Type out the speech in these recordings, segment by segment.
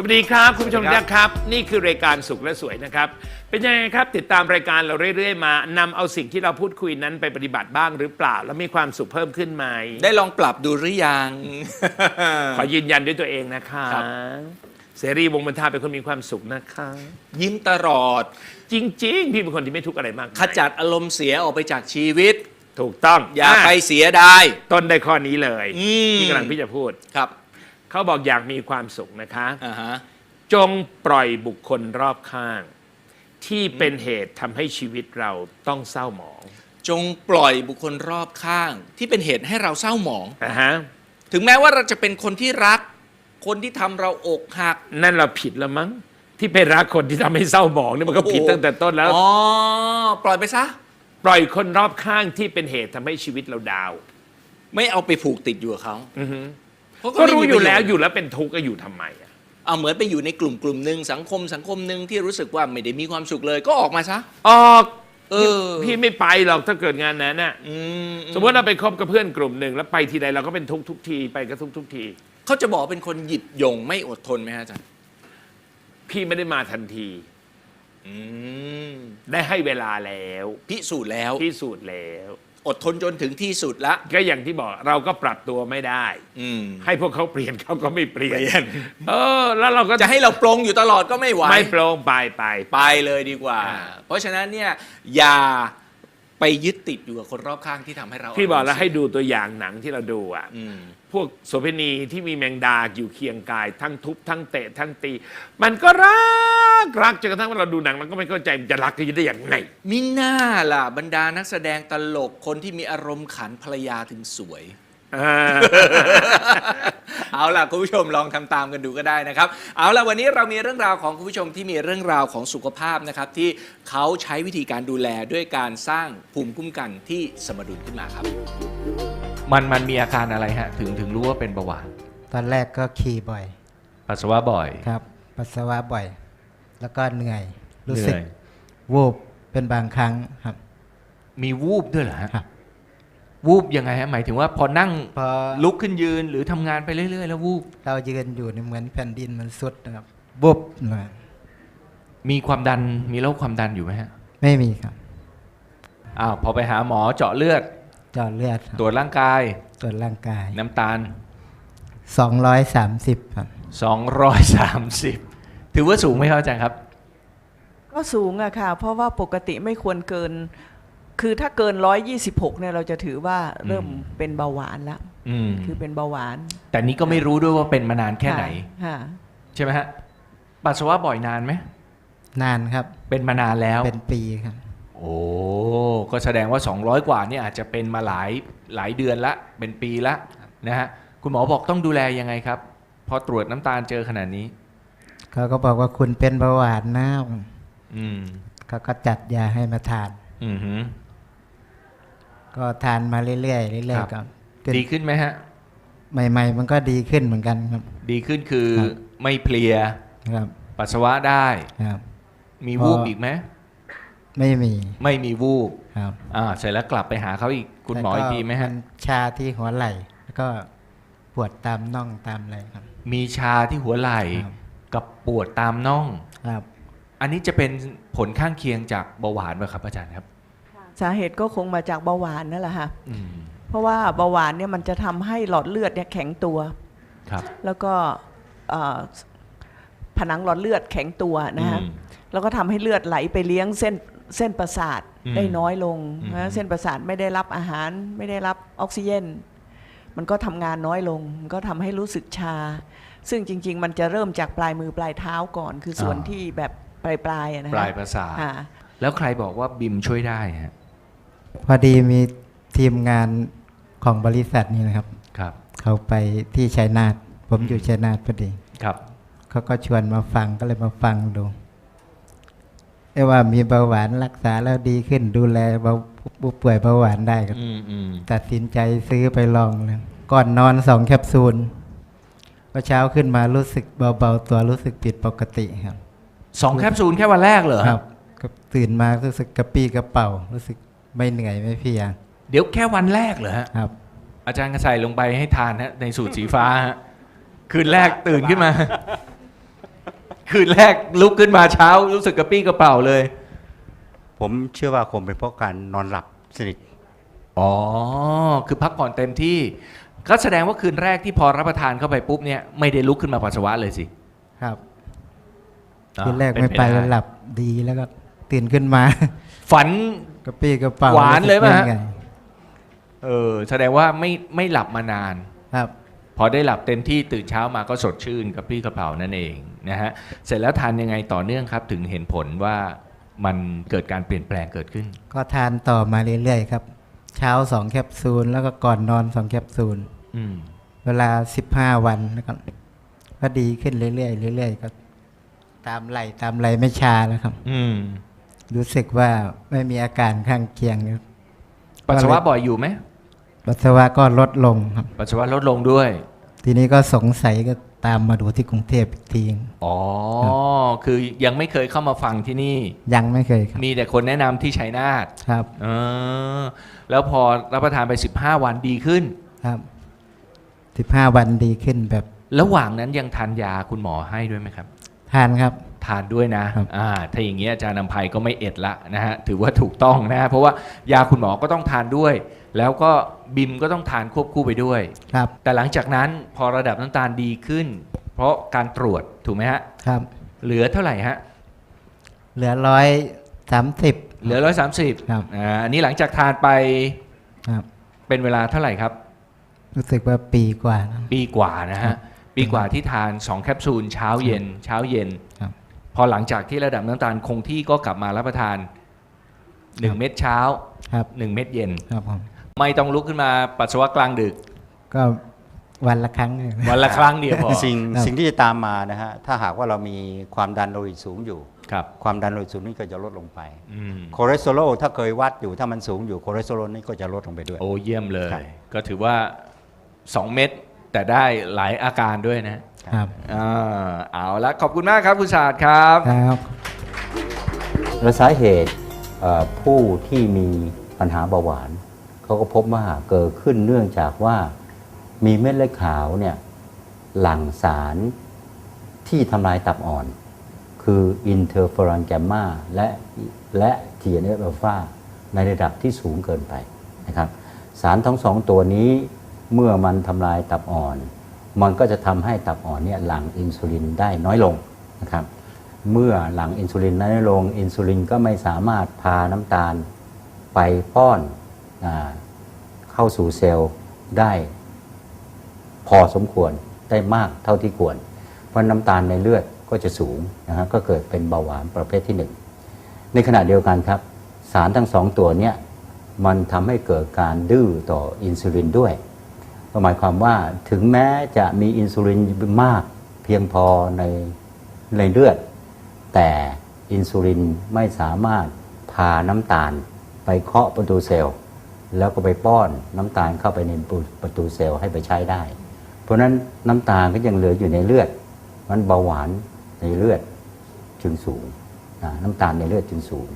สวัสดีครับคุณผู้ชมสวัสดีครับนะครับ นี่คือรายการสุขและสวยนะครับ เป็นยังไงครับติดตามรายการเราเรื่อย ๆ มานำเอาสิ่งที่เราพูดคุยนั้นไปปฏิบัติบ้างหรือเปล่า แล้วมีความสุขเพิ่มขึ้นไหมได้ลองปรับดูหรือยัง ขอยืนยันด้วยตัวเองนะคะครับเสรีวงศ์บรรทาเป็นคนมีความสุขนะคะ ยิ้มตลอด จริง ๆ พี่เป็นคนที่ไม่ทุกข์อะไรมากมายขจัดอารมณ์เสียออกไปจากชีวิต ถูกต้องอย่าไปะเสียดายต้นได้ข้อนี้เลยอืมที่กำลังพี่จะพูดครับ เขาบอกอยากมีความสุขนะคะ อ่าฮะ จงปล่อยบุคคลรอบข้าง ที่เป็นเหตุทำให้ชีวิตเราต้องเศร้าหมองจงปล่อยบุคคลรอบข้าง ที่เป็นเหตุให้เราเศร้าหมอง นะฮะถึงแม้ว่าเราจะเป็นคนที่รัก คนที่ทำเราอกหัก นั่นเราผิดแล้วมั้ง ที่ไปรักคนที่ทำให้เศร้าหมองนี่มันก็ผิดโอ้ตั้งแต่ต้นแล้ว อ๋อ ปล่อยไปซะ ปล่อยคนรอบข้างที่เป็นเหตุทำให้ชีวิตเราดาวน์ไม่เอาไปผูกติดอยู่กับเขา อือฮึ เพราะก็รู้ไม่มีอยู่แล้วประโชน์ อยู่แล้วเป็นทุกข์ก็อยู่ทำไมอะ เอาเหมือนไปอยู่ในกลุ่มกลุ่มหนึ่งสังคมสังคมหนึ่งที่รู้สึกว่าไม่ได้มีความสุขเลยก็ออกมาซะ ออกเออ พี่ไม่ไปหรอกถ้าเกิดงานนั้นน่ะอืมสมมติเราไปคบกับเพื่อนกลุ่มหนึ่งแล้วไปทีใดเราก็เป็นทุกข์ทุกทีไปก็ทุกข์ทุกที เขาจะบอกเป็นคนหยิบยงไม่อดทนไหมฮะอาจารย์พี่ไม่ได้มาทันที อืมได้ให้เวลาแล้ว พิสูจน์แล้วพิสูจน์แล้ว อดทนจนถึงที่สุดละ ก็อย่างที่บอกเราก็ปรับตัวไม่ได้ อืมให้พวกเขาเปลี่ยนเขาก็ไม่เปลี่ยน เปลี่ยน เออ แล้วเราก็จะให้เราปรงอยู่ตลอดก็ไม่ไหว ไม่โปร่งไปไป ไปเลยดีกว่า อ่า เพราะฉะนั้นเนี่ยอย่าไปยึดติดอยู่กับคนรอบข้างที่ทำให้เราพี่บอกแล้วารมณ์ให้เสียดูตัวอย่างหนังที่เราดูอะ อืม พวกโสเภณีที่มีแมงดาอยู่เคียงกาย ทั้งทุบทั้งเตะทั้งตี มันก็รักรักจนกระทั่งว่าเราดูหนังเราก็ไม่เข้าใจมันจะรักกันได้อย่างไงมิน่าล่ะ บรรดานักแสดงตลกคนที่มีอารมณ์ขันภรรยาถึงสวย อ่า เอาล่ะ คุณผู้ชมลองทำตามกันดูก็ได้นะครับ เอาล่ะ วันนี้เรามีเรื่องราวของคุณผู้ชมที่มีเรื่องราวของสุขภาพนะครับ ที่เขาใช้วิธีการดูแลด้วยการสร้างภูมิคุ้มกันที่สมดุลขึ้นมาครับ มันมันมีอาการอะไรฮะ ถึงถึงรู้ว่าเป็นเบาหวานตอนแรกก็ขี่บ่อย ปัสสาวะบ่อย ครับปัสสาวะบ่อย แล้วก็เหนื่อย รู้เหสึกนื่อย วูบเป็นบางครั้งครับ มีวูบด้วยเหรอฮะครับ วูบยังไงฮะหมายถึงว่าพอนั่งพอลุกขึ้นยืนหรือทำงานไปเรื่อย ๆ แล้ววูบเรายืนอยู่เนี่ยเหมือนแผ่นดินมันสุดนะครับบุบเลยมีความดันมีโรคความดันอยู่ไหมฮะไม่มีครับ อ้าวพอไปหาหมอเจาะเลือดเจอดเลือดครับตรวจร่างกาย ตรวจร่างกาย น้ำตาล 230 ครับ 230 ถือว่าสูงไหมครับอาจารย์ครับ ก็สูงอะค่ะ เพราะว่าปกติไม่ควรเกิน คือถ้าเกิน 126เนี่ยเราจะถือว่าเริ่มอืมเป็นเบาหวานละอืมคือเป็นเบาหวาน แต่นี้ก็ไม่รู้ด้วยว่าเป็นมานานแค่ไหน ค่ะใช่ไหมฮะ ปัสสาวะบ่อยนานไหม นานครับ เป็นมานานแล้ว เป็นปีครับ โอ้ ก็แสดงว่า 200 กว่าเนี่ยอาจจะเป็นมาหลายหลายเดือนละ เป็นปีละนะฮะคุณหมอบอกต้องดูแลยังไงครับพอตรวจน้ำตาลเจอขนาดนี้ เขาก็บอกว่าคุณเป็นเบาหวานนะอืมเขาก็จัดยาให้มาทาน อือหือ ก็ทานมาเรื่อยๆเรื่อยครับๆก็เป็นดีขึ้นไหมฮะ ใหม่ ๆ มันก็ดีขึ้นเหมือนกันครับ ดีขึ้นคือครับ ไม่เพลีย ครับปัสสาวะได้ ครับ มีวูบพออี อีกไหม ไม่มีไม่มีวูบครับอ่าเสร็จแล้วกลับไปหาเขาอีกคุณหมออีกทีไหมฮะนชาที่หัวไหล่ แล้วก็ปวดตามน่องตามอะไรครับ มีชาที่หัวไหล่ครับกับปวดตามน่องครับ อันนี้จะเป็นผลข้างเคียงจากเบาหวานไหมครับ อาจารย์ครับ สาเหตุก็คงมาจากเบาหวานนั่นแหละค่ะอืมเพราะว่าเบาหวานเนี่ยมันจะทำให้หลอดเลือดเนี่ยแข็งตัวครับ แล้วก็เอ่อผนังหลอดเลือดแข็งตัวนะฮะอืมแล้วก็ทำให้เลือดไหลไปเลี้ยงเส้น เส้นประสาทอืมได้น้อยลงอืมนะเส้นประสาทไม่ได้รับอาหาร ไม่ได้รับออกซิเจนมันก็ทำงานน้อยลงมันก็ทำให้รู้สึกชา ซึ่งจริง ๆ มันจะเริ่มจากปลายมือปลายเท้าก่อน คือส่วนที่แบบปลายปลายๆอะนะฮะปลายประสาทอ่าแล้วใครบอกว่าบิมช่วยได้ฮะพอดีมีทีมงานของบริษัทนี้นะครับครับ เขาไปที่ชัยนาทผมอยู่ชัยนาทพอดีครับเขาก็ชวนมาฟังก็เลยมาฟังดูเอ้ ว่ามีเบาหวานรักษาแล้วดีขึ้นดูแลเบาผู้ป่วยเบาหวานได้ครับอืมอืมตัดสินใจซื้อไปลองเลยก่อนนอนสองแคปซูลพอเช้าขึ้นมารู้สึกเบาๆตัวรู้สึกผิดปกติครับสองแคปซูลแค่วันแรกเหรอครับก็ตื่นมารู้สึกกระปี้กระเป๋า รู้สึกไม่เหนื่อยไม่เพลีย เดี๋ยวแค่วันแรกเหรอฮะครับ อาจารย์ก็ใส่ลงไปให้ทานฮะในสูตรสีฟ้าฮะคืนแรกตื่นขึ้นมา คืนแรกลุกขึ้นมาเช้ารู้สึกกระปี้กระเป๋าเลย ผมเชื่อว่าคงเป็นเพราะการนอนหลับสนิทอ๋อ คือพักผ่อนเต็มที่ ก็แสดงว่าคืนแรกที่พอรับประทานเข้าไปปุ๊บเนี่ยไม่ได้ลุกขึ้นมาปัสสาวะเลยสิครับอ่าคืนแรกเป็ไม่ปไปด้ก็หลับดีแล้วก็ตื่นขึ้นมา ฝันกระปี้กระเป๋าหวานเลยป่ะฮะรู้สึกป็นไงเออแสดงว่าไม่ไม่หลับมานานครับ พอได้หลับเต็มที่ตื่นเช้ามาก็สดชื่นกับพี่กระเป๋านั่นเองนะฮะเสร็จแล้วทานยังไงต่อเนื่องครับ ถึงเห็นผลว่ามันเกิดการเปลี่ยนแปลงเกิดขึ้น ก็ทานต่อมาเรื่อยๆครับ เช้าสองแคปซูลแล้วก็ก่อนนอนสองแคปซูลอืมเวลาสิบห้าวันแล้วก็ก็ดีขึ้นเรื่อยๆเรื่อยๆก็ตามไหลตามไหลไม่ชาแล้วครับ อืมรู้สึกว่าไม่มีอาการข้างเคียงครับปัสสาวะบ่อยอยู่ไหม ปัสสาวะก็ลดลงครับ ปัสสาวะลดลงด้วย ทีนี้ก็สงสัยก็ตามมาดูที่กรุงเทพอีกทีอ๋อ คือยังไม่เคยเข้ามาฟังที่นี่ ยังไม่เคยครับ มีแต่คนแนะนำที่ชัยนาทครับเออแล้วพอรับประทานไป 15 วันดีขึ้นครับสิบห้าวันดีขึ้นแบบ ระหว่างนั้นยังทานยาคุณหมอให้ด้วยไหมครับ ทานครับ ทานด้วยนะครับอ่าถ้าอย่างเงี้ยอาจารย์นำภัยก็ไม่เอ็ดละนะฮะถือว่าถูกต้องนะฮะเพราะว่ายาคุณหมอก็ต้องทานด้วย แล้วก็บิมก็ต้องทานควบคู่ไปด้วย ครับ แต่หลังจากนั้นพอระดับน้ำตาลดีขึ้น เพราะการตรวจถูกไหมฮะครับ เหลือเท่าไหร่ฮะเหลือร้อยสามสิบ เหลือร้อยสามสิบครับอ่าอันนี้หลังจากทานไปครับ เป็นเวลาเท่าไหร่ครับ รู้สึกว่าปีกว่านะ ปีกว่านะครัฮะบปีกว่าที่ทาน2แคปซูลเช้าเย็นเช้าเย็นครับพ อหลังจากที่ระดับน้ำตาลคงที่ก็กลับมารับประทาน1เม็ดเช้าครับ1เม็ดเย็นครับผมไม่ต้องลุกขึ้นมาปัสสาวะกลางดึก ก็วันละครั้งเนี่ยวันละครั้งเดียวพอสิ่งครับสิ่งที่จะตามมานะฮะถ้าหากว่าเรามีความดันโลหิตสูงอยู่ครับความดันโลหิตสูงนี่ก็จะลดลงไปอืมคอเลสเตอรอลถ้าเคยวัดอยู่ถ้ามันสูงอยู่คอเลสเตอรอลนี่ก็จะลดลงไปด้วย โอ้เยี่ยมเลยครับก็ถือว่า 2 เม็ดแต่ได้หลายอาการด้วยนะ ครับอ่าเอาละขอบคุณมากครับคุณศาสตร์ครับครับและสาเหตุเอ่อผู้ที่มีปัญหาเบาหวาน เขาก็พบว่าเกิดขึ้นเนื่องจากว่ามีเม็ดเลือดขาวเนี่ยหลั่งสารที่ทำลายตับอ่อน คืออินเทอร์เฟอรอนแกมมาและและ TNF อัลฟาในระดับที่สูงเกินไปนะครับ สารทั้งสองตัวนี้เมื่อมันทำลายตับอ่อน มันก็จะทำให้ตับอ่อนเนี่ยหลั่งอินซูลินได้น้อยลงนะครับเมื่อหลั่งอินซูลินน้อยลงอินซูลินก็ไม่สามารถพาน้ำตาลไปป้อนอเข้าสู่เซลล์ได้พอสมควรได้มากเท่าที่ควร เพราะน้ำตาลในเลือดก็จะสูงนะฮะก็เกิดเป็นเบาหวานประเภทที่หนึ่งในขณะเดียวกันครับ สารทั้งสองตัวเนี้ยมันทำให้เกิดการดื้อต่ออินซูลินด้วย ก็หมายความว่าถึงแม้จะมีอินซูลินมากเพียงพอในในเลือด แต่อินซูลินไม่สามารถพาน้ำตาลไปเคาะประตูเซลล์ แล้วก็ไปป้อนน้ำตาลเข้าไปในประตูเซลล์ให้ไปใช้ได้ เพราะนั้นน้ำตาลก็ยังเหลืออยู่ในเลือด มันเบาหวานในเลือดจึงสูงนะน้ำตาลในเลือดจึงสูง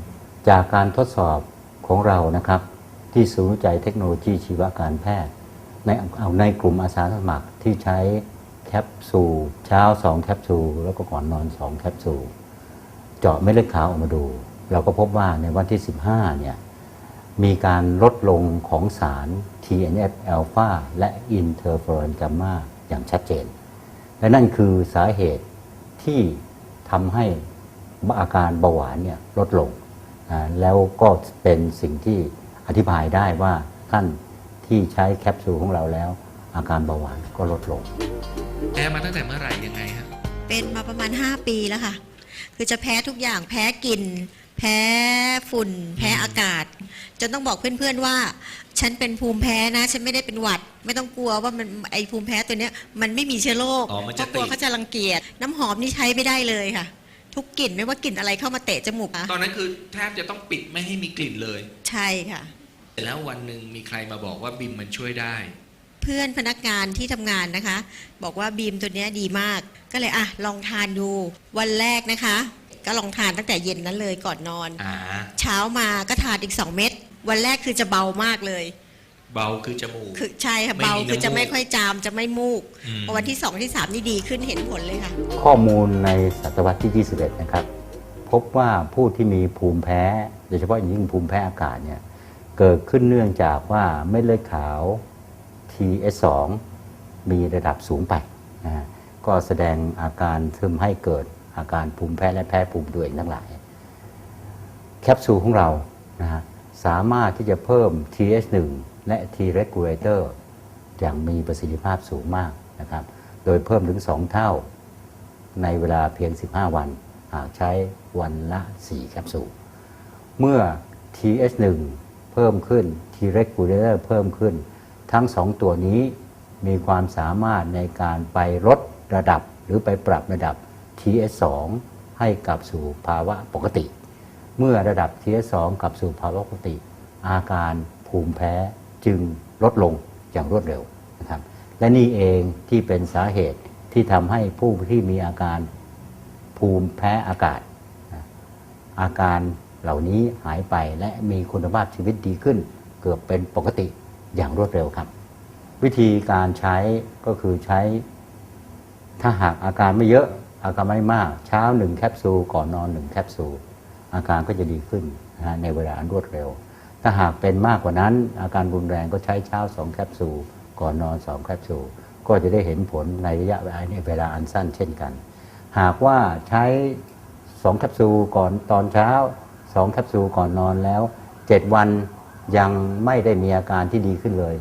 จากการทดสอบของเรานะครับ ที่ศูนย์วิจัยเทคโนโลยีชีวการแพทย์ ในเอาในกลุ่มอาสาสมัครที่ใช้แคปซูลเช้า 2 แคปซูล แล้วก็ก่อนนอน 2 แคปซูล เจาะเม็ดเลือดขาวออกมาดู เราก็พบว่าในวันที่ 15 เนี่ยมีการลดลงของสาร TNF อ l p h a และอินเทอร์เฟอรอนกัมมาอย่างชัดเจน และนั่นคือสาเหตุที่ทำให้อาการเบาหวานเนี่ยลดลง แล้วก็เป็นสิ่งที่อธิบายได้ว่าท่าน ที่ใช้แคปซูลของเราแล้ว อาการเบาหวานก็ลดลง แพ้มาตั้งแต่เมื่อไหร่ยังไงฮะเป็นมาประมาณ 5 ปีแล้วค่ะ คือจะแพ้ทุกอย่างแพ้กลิ่นแพ้ฝุ่น แพ้อากาศ จนต้องบอกเพื่อนๆว่า ฉันเป็นภูมิแพ้นะ ฉันไม่ได้เป็นหวัด ไม่ต้องกลัวว่ามันไอภูมิแพ้ตัวเนี้ยมันไม่มีเชื้อโรคอ๋อมันเพจะราะกลัวติดเขาจะรังเกียจน้ำหอมนี่ใช้ไม่ได้เลยค่ะ ทุกกลิ่นไม่ว่ากลิ่นอะไรเข้ามาเตะจมูกอะตอนนั้นคือแทบจะต้องปิดไม่ให้มีกลิ่นเลย ใช่ค่ะ แต่แล้ววันหนึ่งมีใครมาบอกว่าบิมมันช่วยได้ เพื่อนพนักงานที่ทำงานนะคะ บอกว่าบีมตัวเนี้ยดีมาก ก็เลยอะลองทานดูวันแรกนะคะ ก็ลองทานตั้งแต่เย็นนั้นเลยก่อนนอน อ่า เช้ามาก็ทานอีก 2 เม็ดวันแรกคือจะเบามากเลย เบาคือจมูก คือใช่ค่ะไม่เบามีน้ำคือจะมูกไม่ค่อยจามจะไม่มูกอืม พอวันที่สองที่สามนี่ดีขึ้นเห็นผลเลยค่ะ ข้อมูลในศตวรรษที่ 21 นะครับ พบว่าผู้ที่มีภูมิแพ้ โดยเฉพาะอย่างยิ่งภูมิแพ้อากาศเนี่ย เกิดขึ้นเนื่องจากว่าเม็ดเลือดขาว TS2 มีระดับสูงไปนะก็แสดงอาการทึมให้เกิดอาการภูมิแพ้และแพ้ภูมิตัวเองทั้งหลาย แคปซูลของเรานะฮะสามารถที่จะเพิ่ม TH1 และ T regulator อย่างมีประสิทธิภาพสูงมากนะครับ โดยเพิ่มถึง 2 เท่า ในเวลาเพียง 15 วัน หากใช้วันละ 4 แคปซูล เมื่อ TH1 เพิ่มขึ้น T regulator เพิ่มขึ้น ทั้ง2ตัวนี้มีความสามารถในการไปลดระดับหรือไปปรับระดับ TH2 ให้กลับสู่ภาวะปกติ เมื่อระดับ TS2 กลับสู่ภาวะปกติ อาการภูมิแพ้จึงลดลงอย่างรวดเร็วนะครับ และนี่เองที่เป็นสาเหตุที่ทำให้ผู้ที่มีอาการภูมิแพ้อากาศ อาการ เหล่านี้หายไปและมีคุณภาพชีวิตดีขึ้น เกือบเป็นปกติอย่างรวดเร็วครับ วิธีการใช้ก็คือใช้ ถ้าหากอาการไม่เยอะอาการไม่มาก เช้าหนึ่งแคปซูลก่อนนอนหนึ่งแคปซูลอาการก็จะดีขึ้นนะฮะในเวลาอันรวดเร็ว ถ้าหากเป็นมากกว่านั้น อาการรุนแรงก็ใช้เช้าสองแคปซูลก่อนนอนสองแคปซูลก็จะได้เห็นผลในระยะเวลาเวลาอันสั้นเช่นกัน หากว่าใช้สองแคปซูลก่อนตอนเช้า สองแคปซูลก่อนนอนแล้วเจ็ดวันยังไม่ได้มีอาการที่ดีขึ้นเลย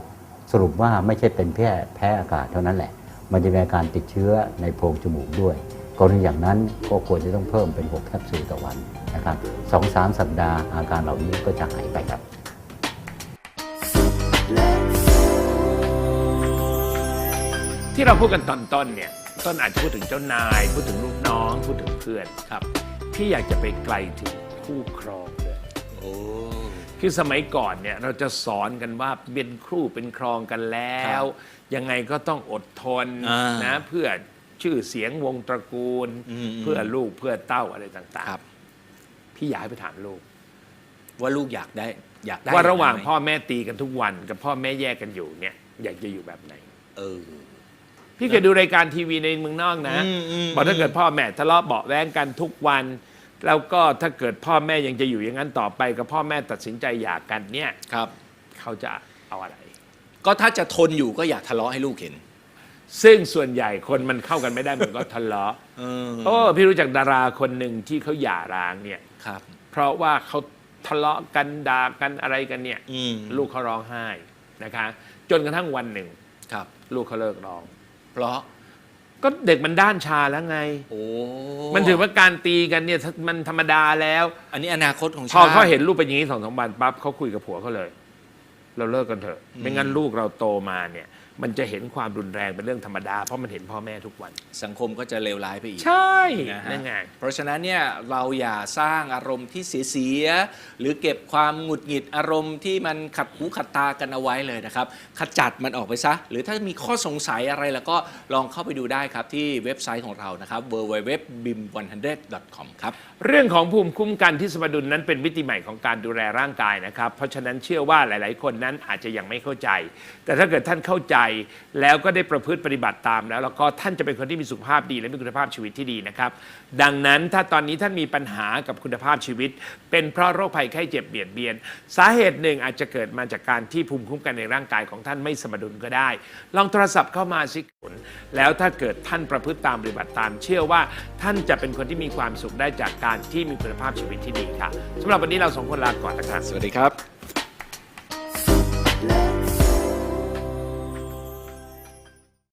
สรุปว่าไม่ใช่เป็นแพ้แพ้อากาศเท่านั้นแหละ มันจะมีอาการติดเชื้อในโพรงจมูกด้วยกรณีอย่างนั้นก็ควรจะต้องเพิ่มเป็น 6 แคปซูลต่อวันนะครับสองสามสัปดาห์อาการเหล่านี้ก็จะหายไปครับที่เราพูดกันตอนต้นเนี่ยต้นอาจจะพูดถึงเจ้านาย พูดถึงลูกน้อง พูดถึงเพื่อนครับพี่อยากจะไปไกลถึง คู่ครองเลยโอ้คือสมัยก่อนเนี่ยเราจะสอนกันว่าเป็นครู่เป็นครองกันแล้ว ยังไงก็ต้องอดทนอ่านนะเพื่อชื่อเสียงวงตระกูลอืมเพื่อลูกเพื่อเต้าอะไรต่างครับๆพี่อยากให้ไปถามลูก ว่าลูกอยากได้อยากได้ว่าระหว่างไมพ่อแม่ตีกันทุกวัน กับพ่อแม่แยกกันอยู่เนี่ย อยากจะอยู่แบบไหน เออ พี่เคยดูรายการทีวีในเมืองนอกนะอืมอืมบอกถ้าเกิดพ่อแม่ทะเลาะเบาะแว้งกันทุกวัน แล้วก็ถ้าเกิดพ่อแม่ยังจะอยู่อย่างนั้นต่อไปกับพ่อแม่ตัดสินใจหย่ากันเนี่ย ครับ เขาจะเอาอะไร ก็ถ้าจะทนอยู่ก็อย่าทะเลาะให้ลูกเห็น ซึ่งส่วนใหญ่คนมันเข้ากันไม่ได้มันก็ทะเลาะเออโอ้พี่รู้จักดาราคนหนึ่งที่เขาหย่าร้างเนี่ย ครับ เพราะว่าเขาทะเลาะกันด่ากันอะไรกันเนี่ย อืมลูกเขาร้องไห้นะคะ จนกระทั่งวันหนึ่ง ครับ ลูกเขาเลิกร้อง เพราะ ก็เด็กมันด้านชาแล้วไง โอ้มันถือว่าการตีกันเนี่ยมันธรรมดาแล้ว อันนี้อนาคตของพชาอติ เขาเห็นลูกเป็นอย่างนี้สองสามวันปั๊บเขาคุยกับผัวเขาเลย เราเลิกกันเถอะอืมไม่งั้นลูกเราโตมาเนี่ย มันจะเห็นความรุนแรงเป็นเรื่องธรรมดา เพราะมันเห็นพ่อแม่ทุกวัน สังคมก็จะเลวร้ายไปอีกใช่นะฮะนั่นไง เพราะฉะนั้นเนี่ยเราอย่าสร้างอารมณ์ที่เสียๆหรือเก็บความหงุดหงิดอารมณ์ที่มันขัดหูขัดตากันเอาไว้เลยนะครับขจัดมันออกไปซะ หรือถ้ามีข้อสงสัยอะไรแล้วก็ลองเข้าไปดูได้ครับที่เว็บไซต์ของเรานะครับ www.bim100.com ครับ เรื่องของภูมิคุ้มกันที่สมดุลนั้นเป็นมิติใหม่ของการดูแลร่างกายนะครับ เพราะฉะนั้นเชื่อว่าหลาย ๆ คนนั้นอาจจะยังไม่เข้าใจ แต่ถ้าเกิดท่านเข้าใจแล้วก็ได้ประพฤติปฏิบัติตามแล้ว แล้วก็ท่านจะเป็นคนที่มีสุขภาพดีและมีคุณภาพชีวิตที่ดีนะครับ ดังนั้นถ้าตอนนี้ท่านมีปัญหากับคุณภาพชีวิต เป็นเพราะโรคภัยไข้เจ็บเบียดเบียน สาเหตุหนึ่งอาจจะเกิดมาจากการที่ภูมิคุ้มกันในร่างกายของท่านไม่สมดุลก็ได้ ลองโทรศัพท์เข้ามาสิคุณแล้วถ้าเกิดท่านประพฤติตามปฏิบัติตาม เชื่อว่าท่านจะเป็นคนที่มีความสุขได้จากการที่มีคุณภาพชีวิตที่ดีค่ะสำหรับวันนี้เราสองคนลาก่อนนะครับสวัสดีครับ Love